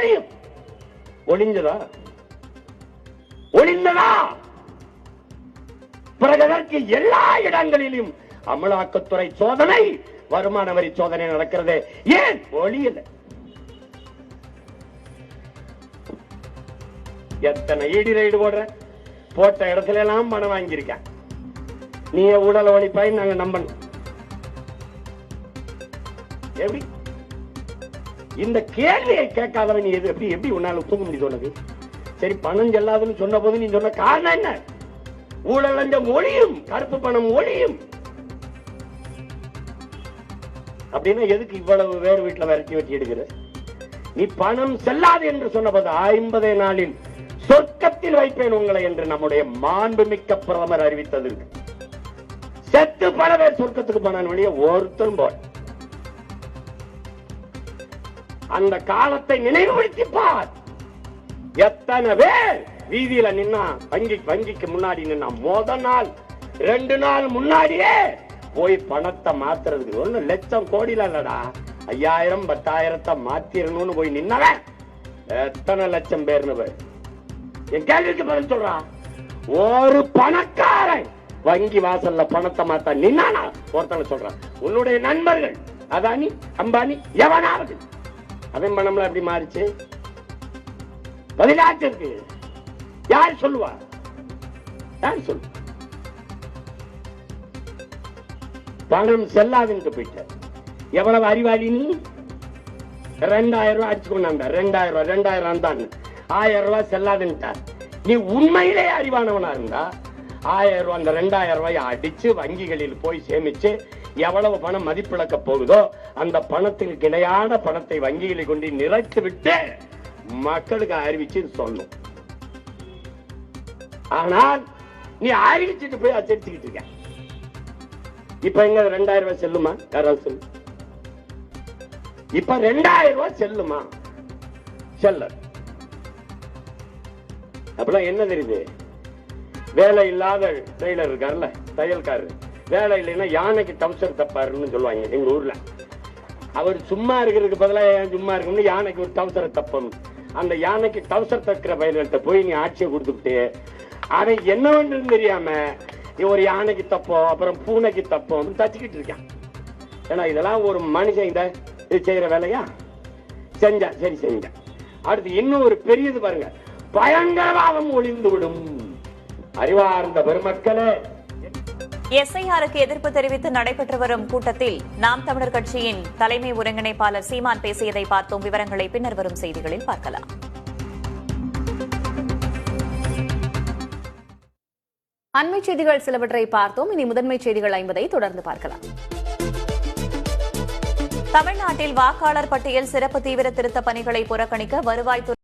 ஒளியும் ஒளிஞ்சதா? ஒளிந்ததா? பிறகு அதற்கு எல்லா இடங்களிலும் அமலாக்கத்துறை சோதனை வருமான வரி சோதனை நடக்கிறது. ஏன்? ஒளியல. எத்தனை ஈடி ரைடு போடுற? போட்ட இடத்துல எல்லாம் பணம் வாங்கியிருக்கேன். நீ ஊழல் ஒழிப்பாய் நாங்க நம்பணும். எப்படி? இந்த கேள்வியை கேட்காதவன் நீ எது எப்படி எப்படி உன்னால தூங்க முடியுது உனக்கு? சரி பணம் செல்லாதுன்னு சொன்ன போது நீ சொன்ன காரணம் என்ன? ஊழல் லஞ்சம் கருப்பு பணம் ஒளியும் அப்படின்னா எதுக்கு இவ்வளவு வேறு வீட்டுல விரட்டி வெட்டி எடுக்கிற? நீ பணம் செல்லாது என்று சொன்னபோது ஐம்பதே நாளில் சொர்க்கத்தில் வைப்பேன் உங்களை என்று நம்முடைய மாண்புமிக்க பிரதமர் அறிவித்தது செத்து பல பேர் சொர்க்கத்துக்கு போனான் வெளியே ஒருத்தரும் போய் அந்த காலத்தை நினைவுபடுத்தி பார் எத்தனை பேர் வீதியில நின்னா வங்கி வங்கிக்கு முன்னாடி நின்னா முத நாள் ரெண்டு நாள் முன்னாடியே போய் பணத்தை மாத்துறதுக்கு ஒண்ணு லட்சம் கோடியில இல்லடா. ஐயாயிரம் பத்தாயிரத்தை மாத்திரணும்னு போய் நின்னவன் எத்தனை லட்சம் பேர்னு போய் என் கேள்விக்கு பதில் சொல்றான் ஒரு பணக்காரன் வங்கி வாசல்ல பணத்தை மாத்த நின்னானா? ஒருத்தனை சொல்றான். உன்னுடைய நண்பர்கள் அதானி அம்பானி எவனாவது. அவன் பணம்லாம் எப்படி மாறிச்சு? பதிலாட்டிற்கு யார் சொல்லுவா? யார் சொல்லு பணம் செல்லாதுன்னு போயிட்ட எவ்வளவு அறிவாளி நீ? ரெண்டாயிரம் ரூபாய் அடிச்சு கொண்டாண்ட ரெண்டாயிரம் ரூபாய் ரெண்டாயிரம் தான் ஆயிரம் ரூபாய் செல்லாதுன்ட்டார். நீ உண்மையிலே அறிவானவனா இருந்தா ஆயிரம் ரூபாய் அந்த ரெண்டாயிரம் ரூபாய் அடிச்சு வங்கிகளில் போய் சேமிச்சு எவ்வளவு பணம் மதிப்பிழக்க போகுதோ அந்த பணத்துக்கு இணையான பணத்தை வங்கிகளை கொண்டு நிறைத்து விட்டு மக்களுக்கு அறிவிச்சு சொல்லும் ஆனால் நீ அறிவிச்சுட்டு போய் அச்சரிச்சுக்கிட்டு இருக்க. இப்ப எங்க ரெண்டாயிரம் ரூபாய் செல்லுமா? யாராவது சொல்லு. இப்ப ரெண்டாயிரம் ரூபாய் செல்லுமா? செல்ல. அப்பெல்லாம் என்ன தெரியுது? வேலை இல்லாத டெய்லர் இருக்காருல்ல தையல்காரர். வேலை இல்லைன்னா யானைக்கு டம்சர் தப்பாருன்னு சொல்லுவாங்க எங்க ஊர்ல. அவர் சும்மா இருக்கிறதுக்கு பதிலாக ஏன் சும்மா இருக்கணும்னு யானைக்கு ஒரு டவுசரை தப்பணும். அந்த யானைக்கு டவுசர் தக்கிற பயிர்கள்ட்ட போய் நீ ஆட்சியை கொடுத்துட்டு அதை என்ன வேண்டும் தெரியாம ஒரு யானைக்கு தப்போம் அப்புறம் பூனைக்கு தப்போம் அப்படின்னு தச்சுக்கிட்டு இருக்கான். ஏன்னா இதெல்லாம் ஒரு மனுஷன் இந்த இது செய்யற வேலையா? செஞ்சா சரி செஞ்சா. அடுத்து இன்னும் ஒரு பெரியது பாருங்க. பயங்கரவாதம் ஒளிந்து விடும் அறிவார்ந்த பெருமக்களே. எஸ்ஐஆருக்கு எதிர்ப்பு தெரிவித்து நடைபெற்று வரும் கூட்டத்தில் நாம் தமிழர் கட்சியின் தலைமை ஒருங்கிணைப்பாளர் சீமான் பேசியதை பார்த்தோம். விவரங்களை பின்னர் வரும் செய்திகளில் பார்க்கலாம். அண்மை செய்திகள் சிலவற்றை பார்த்தோம். இனி முதன்மை செய்திகள் ஐம்பதை தொடர்ந்து பார்க்கலாம். தமிழ்நாட்டில் வாக்காளர் பட்டியல் சிறப்பு தீவிர திருத்த பணிகளை புறக்கணிக்க வருவாய்த்துறை